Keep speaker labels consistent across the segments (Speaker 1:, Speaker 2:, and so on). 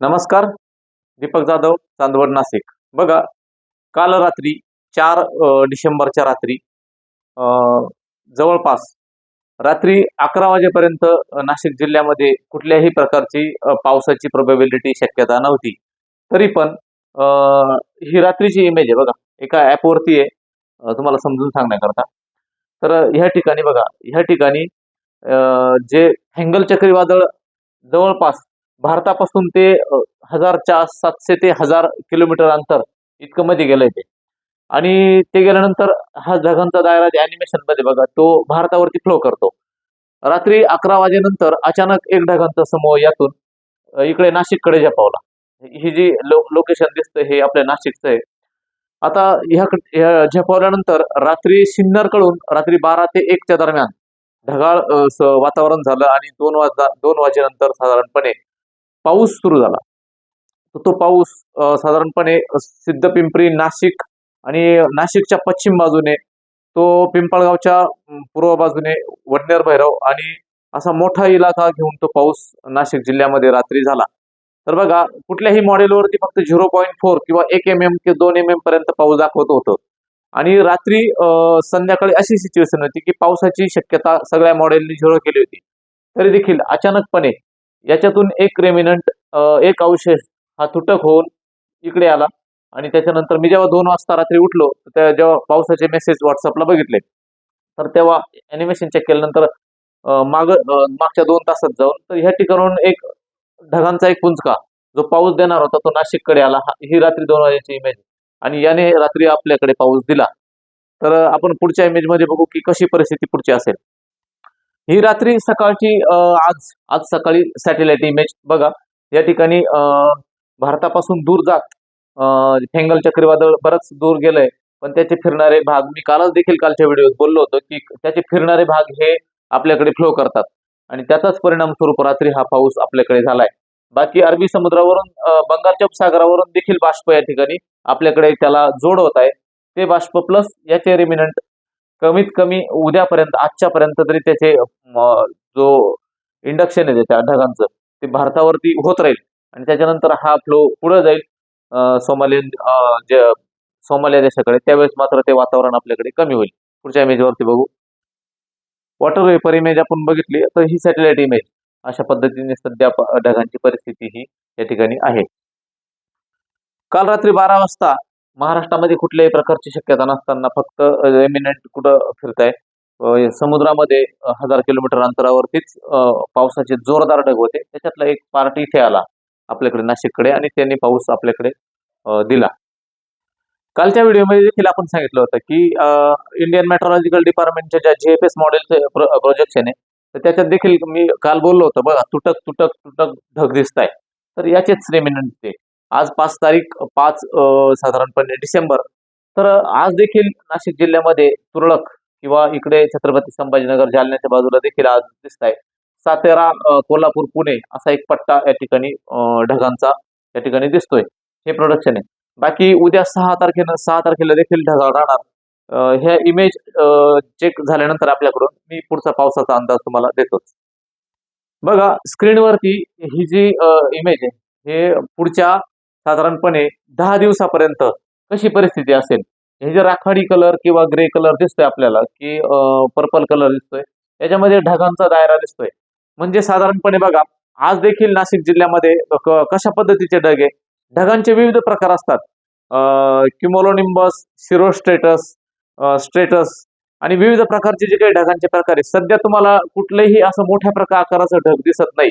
Speaker 1: नमस्कार दीपक जाधव चांदवड नाशिक. बघा काल रात्री चार डिसेंबरच्या रात्री जवळपास रात्री अकरा वाजेपर्यंत नाशिक जिल्ह्यामध्ये कुठल्याही प्रकारची पावसाची प्रोबेबिलिटी शक्यता नव्हती. तरी पण ही रात्रीची इमेज आहे बघा. एका ॲपवरती आहे. तुम्हाला समजून सांगण्याकरता. तर ह्या ठिकाणी बघा ह्या ठिकाणी जे हेंगल चक्रीवादळ जवळपास भारतापासून ते हजारच्या सातशे ते हजार किलोमीटर अंतर इतकं मध्ये गेलंय ते. आणि ते गेल्यानंतर हा ढगांचा दायरा ते अॅनिमेशनमध्ये बघा तो भारतावरती फ्लो करतो. रात्री अकरा वाजेनंतर अचानक एक ढगांचा समूह यातून इकडे नाशिककडे झपावला. ही जी लो लोकेशन दिसतं हे आपल्या नाशिकचं आहे. आता ह्या ह्या झेपावल्यानंतर रात्री सिन्नरकडून रात्री बारा ते एकच्या दरम्यान ढगाळ वातावरण झालं आणि दोन वाजता दोन वाजेनंतर साधारणपणे पाऊस सुरू झाला. तो पाऊस साधारणपणे साधारणपणे सिद्धपिंपरी नाशिक आणि नाशिकच्या पश्चिम बाजूने तो पिंपळगावच्या पूर्व बाजूने वडनेर भैरव आणि असा मोठा इलाका घेऊन तो पाऊस नाशिक जिल्ह्यामध्ये रात्री झाला. तर बघा कुठल्याही मॉडेलवरती फक्त झिरो पॉईंट फोर किंवा एक एम एम किंवा दोन एम एम पर्यंत पाऊस दाखवत होतं. आणि रात्री संध्याकाळी अशी सिच्युएशन होती की पावसाची शक्यता सगळ्या मॉडेलनी झिरो केली होती. तरी देखील अचानकपणे याच्यातून एक रेमिनंट एक अवशेष हा तुटक होऊन इकडे आला. आणि त्याच्यानंतर मी जेव्हा दोन वाजता रात्री उठलो तर त्या जेव्हा पावसाचे मेसेज व्हॉट्सअपला बघितले तर तेव्हा अॅनिमेशन चेक केल्यानंतर माग मागच्या दोन तासात जाऊन तर ह्या ठिकाणून एक ढगांचा एक पुंजका जो पाऊस देणार होता तो नाशिककडे आला. हा- ही रात्री दोन वाजेची इमेज आणि याने रात्री आपल्याकडे पाऊस दिला. तर आपण पुढच्या इमेजमध्ये बघू की कशी परिस्थिती पुढची असेल. ही रात्री सकाळची आज आज सकाळी सॅटेलाइट इमेज बघा. या ठिकाणी अ, भारतापासून दूर जात अ, फेंगल चक्रीवादळ बरंच दूर गेलंय. पण त्याचे फिरणारे भाग मी कालच देखील कालच्या व्हिडिओत बोललो होतो की त्याचे फिरणारे भाग हे आपल्याकडे फ्लो करतात. आणि त्याचाच परिणाम स्वरूप रात्री हा पाऊस आपल्याकडे झालाय. बाकी अरबी समुद्रावरून बंगालच्या उपसागरावरून देखील बाष्प या ठिकाणी आपल्याकडे त्याला जोड होत आहे. ते बाष्प प्लस याचे रिमिनंट कमीत कमी उद्यापर्यंत आजच्यापर्यंत तरी त्याचे जो इंडक्शन आहे त्या ढगांचं ते भारतावरती होत राहील. आणि त्याच्यानंतर हा फ्लो पुढे जाईल. सोमालियन जे सोमालिया देशाकडे त्यावेळेस मात्र ते वातावरण आपल्याकडे कमी होईल. पुढच्या इमेजवरती बघू. वॉटर वेपर इमेज आपण बघितली तर ही सॅटेलाइट इमेज अशा पद्धतीने सध्या ढगांची परिस्थिती ही या ठिकाणी आहे. काल रात्री बारा वाजता महाराष्ट्रामध्ये कुठल्याही प्रकारची शक्यता नसताना फक्त रेमिनंट कुठं फिरताय समुद्रामध्ये हजार किलोमीटर अंतरावरतीच पावसाचे जोरदार ढग होते. त्याच्यातला एक पार्ट इथे आला आपल्याकडे नाशिककडे आणि त्यांनी पाऊस आपल्याकडे दिला. कालच्या व्हिडिओमध्ये देखील आपण सांगितलं होतं की इंडियन मेट्रोलॉजिकल डिपार्टमेंटच्या ज्या जी एफ एस मॉडेलचे प्रोजेक्शन आहे तर त्याच्यात देखील मी काल बोललो होतो बघा तुटक तुटक तुटक ढग दिसत आहे तर याचेच रेमिनंट ते. आज पाच तारीख पाच साधारणपणे डिसेंबर. तर आज देखील नाशिक जिल्ह्यामध्ये तुरळक किंवा इकडे छत्रपती संभाजीनगर जालन्याच्या बाजूला देखील आज दिसत आहे सातारा कोल्हापूर पुणे असा एक पट्टा या ठिकाणी ढगांचा या ठिकाणी दिसतोय. हे प्रोडक्शन आहे बाकी उद्या सहा तारखेनं सहा तारखेला देखील ढगाळ राहणार. ह्या इमेज चेक झाल्यानंतर आपल्याकडून मी पुढचा पावसाचा अंदाज तुम्हाला देतोच. बघा स्क्रीनवरती ही जी इमेज आहे हे पुढच्या साधारणपणे दहा दिवसापर्यंत कशी परिस्थिती असेल? हे जे राखाडी कलर किंवा ग्रे कलर दिसतोय आपल्याला की पर्पल कलर दिसतोय याच्यामध्ये ढगांचा दायरा दिसतोय. म्हणजे साधारणपणे बघा आज देखील नाशिक जिल्ह्यामध्ये कशा पद्धतीचे ढग आहे? ढगांचे विविध प्रकार असतात. क्युमोलोनिंबस सिरोस्ट्रेटस स्ट्रेटस आणि विविध प्रकारचे जे काही ढगांचे प्रकार आहेत. सध्या तुम्हाला कुठलेही असं मोठ्या प्रकार आकाराचं ढग दिसत नाही.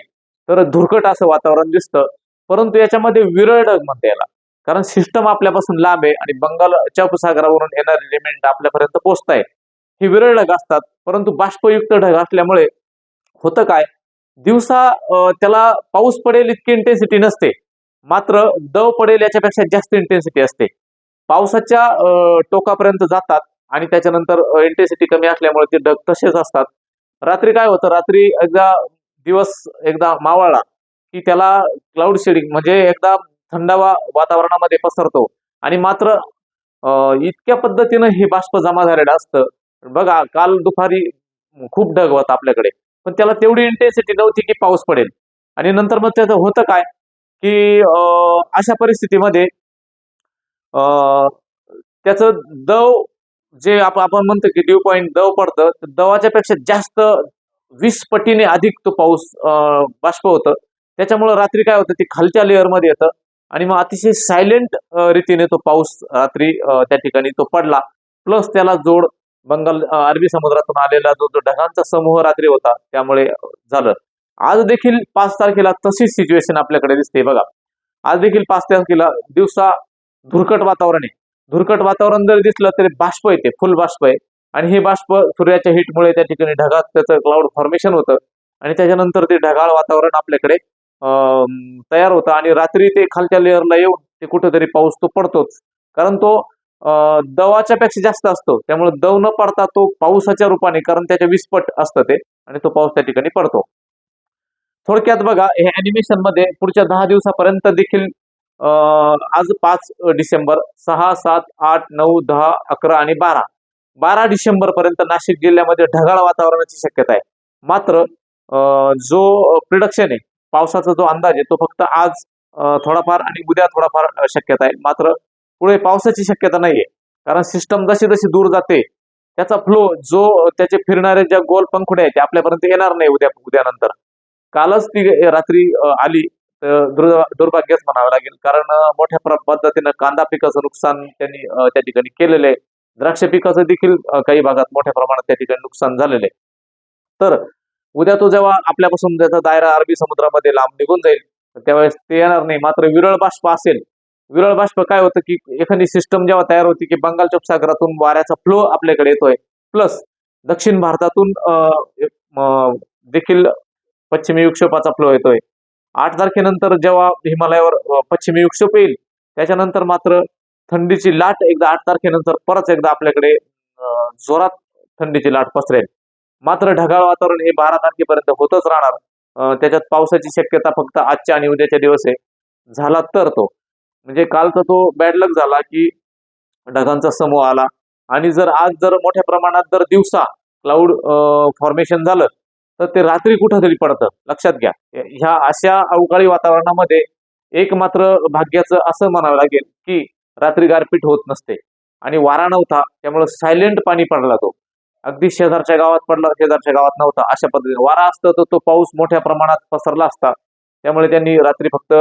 Speaker 1: तर धुरकट असं वातावरण दिसतं. परंतु याच्यामध्ये विरळ ढग म्हणता याला कारण सिस्टम आपल्यापासून लांब आहे आणि बंगालच्या उपसागरावरून येणारे एलिमेंट आपल्यापर्यंत पोहोचत आहे हे विरळ ढग असतात परंतु बाष्पयुक्त ढग असल्यामुळे होतं काय? दिवसा त्याला पाऊस पडेल इतकी इंटेन्सिटी नसते. मात्र दव पडेल याच्यापेक्षा जास्त इंटेन्सिटी असते. पावसाच्या टोकापर्यंत जातात आणि त्याच्यानंतर इंटेन्सिटी कमी असल्यामुळे ते ढग तसेच असतात. रात्री काय होतं? रात्री एकदा दिवस एकदा मावळला. की त्याला क्लाउड शेडिंग म्हणजे एकदा थंडावा वातावरणामध्ये पसरतो. आणि मात्र इतक्या पद्धतीनं हे बाष्प जमा झालेलं असतं. बघा काल दुपारी खूप ढग होता आपल्याकडे. पण त्याला तेवढी इंटेन्सिटी नव्हती की पाऊस पडेल. आणि नंतर मग त्याचं होतं काय? की अशा परिस्थितीमध्ये त्याचं दव जे आप- आपण म्हणतो की ड्यू पॉईंट दव पडतं दवाच्या पेक्षा जास्त वीस पटीने अधिक तो पाऊस बाष्प होतं. त्याच्यामुळं रात्री काय होतं ते खालच्या लेअरमध्ये येतं. आणि मग अतिशय सायलेंट रीतीने तो पाऊस रात्री त्या ठिकाणी तो पडला. प्लस त्याला जोड बंगाल अरबी समुद्रातून आलेला जो जो ढगांचा समूह रात्री होता त्यामुळे झालं. आज देखील पाच तारखेला तशीच सिच्युएशन आपल्याकडे दिसते बघा. आज देखील पाच तारखेला दिवसा धुरकट वातावरण आहे. धुरकट वातावरण जरी दिसलं तरी बाष्प येते फुल बाष्प आहे. आणि हे बाष्प सूर्याच्या हिटमुळे त्या ठिकाणी ढगात त्याचं क्लाउड फॉर्मेशन होतं. आणि त्याच्यानंतर ते ढगाळ वातावरण आपल्याकडे तयार होतं. आणि रात्री ते खालच्या लेअरला येऊन ते कुठंतरी पाऊस तो पडतोच. कारण तो दवाच्या पेक्षा जास्त असतो. त्यामुळे दव न पडता तो पावसाच्या रूपाने कारण त्याच्या विस्पट असतं ते आणि तो पाऊस त्या ठिकाणी पडतो. थोडक्यात बघा हे अॅनिमेशनमध्ये पुढच्या दहा दिवसापर्यंत देखील आज पाच डिसेंबर सहा सात आठ नऊ दहा अकरा आणि बारा. बारा डिसेंबर पर्यंत नाशिक जिल्ह्यामध्ये ढगाळ वातावरणाची शक्यता आहे. मात्र जो प्रिडक्शन आहे पावसाचा जो अंदाज आहे तो फक्त आज थोडाफार आणि उद्या थोडाफार शक्यता आहे. मात्र पुढे पावसाची शक्यता नाहीये. कारण सिस्टम जशी जशी दूर जाते त्याचा फ्लो जो त्याचे फिरणारे ज्या गोल पंखुड्या आहेत ते आपल्यापर्यंत येणार नाही उद्या उद्यानंतर कालच ती रात्री आली तर दुर्भाग्यच म्हणावं लागेल. कारण मोठ्या पद्धतीनं कांदा पिकाचं नुकसान त्यांनी त्या ठिकाणी केलेलं आहे. द्राक्ष पिकाचं देखील काही भागात मोठ्या प्रमाणात त्या ठिकाणी नुकसान झालेलं आहे. तर उद्या तो जेव्हा आपल्यापासून त्याचा दायरा अरबी समुद्रामध्ये लांब निघून जाईल त्यावेळेस ते येणार नाही. मात्र विरळ बाष्प असेल. विरळ बाष्प काय होतं की एखादी सिस्टम जेव्हा तयार होती की बंगालच्या उपसागरातून वाऱ्याचा फ्लो आपल्याकडे येतोय. प्लस दक्षिण भारतातून अं, अं, देखील पश्चिमी विक्षोपाचा फ्लो येतोय. आठ तारखेनंतर जेव्हा हिमालयावर पश्चिमी विक्षोप येईल त्याच्यानंतर मात्र थंडीची लाट एकदा आठ तारखेनंतर परत एकदा आपल्याकडे जोरात थंडीची लाट पसरेल. मात्र ढगाळ वातावरण हे बारा तारखेपर्यंत होतच राहणार. त्याच्यात पावसाची शक्यता फक्त आजच्या आणि उद्याच्या दिवस आहे. झाला तर तो. म्हणजे कालचा तो बॅड लक झाला की ढगांचा समूह आला. आणि जर आज जर मोठ्या प्रमाणात जर दिवसा क्लाउड फॉर्मेशन झालं तर ते रात्री कुठंतरी पडतं. लक्षात घ्या. ह्या अशा अवकाळी वातावरणामध्ये एक मात्र भाग्याचं असं म्हणावं लागेल की रात्री गारपीट होत नसते. आणि वारा नव्हता त्यामुळे सायलेंट पाणी पडला तो. अगदी शेजारच्या गावात पडला शेजारच्या गावात नव्हता. अशा पद्धतीने वारा असतं तर तो पाऊस मोठ्या प्रमाणात पसरला असता. त्यामुळे त्यांनी रात्री फक्त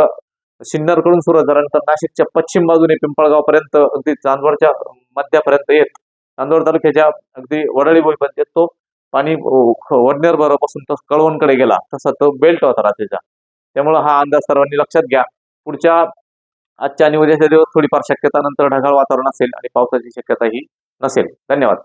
Speaker 1: सिन्नरकडून सुरुवात झाल्यानंतर नाशिकच्या पश्चिम बाजूने पिंपळगावपर्यंत अगदी चांदवडच्या मध्यापर्यंत येत. चांदवड तालुक्याच्या अगदी वडळी बोईपर्यंत येत तो पाणी वडनेर बरोपासून तो कळवणकडे गेला. तसा तो बेल्ट होता रात्रीचा. त्यामुळे हा अंदाज सर्वांनी लक्षात घ्या. पुढच्या आजच्या आणि उद्याच्या दिवस थोडीफार शक्यता नंतर ढगाळ वातावरण असेल आणि पावसाची शक्यता ही नसेल. धन्यवाद.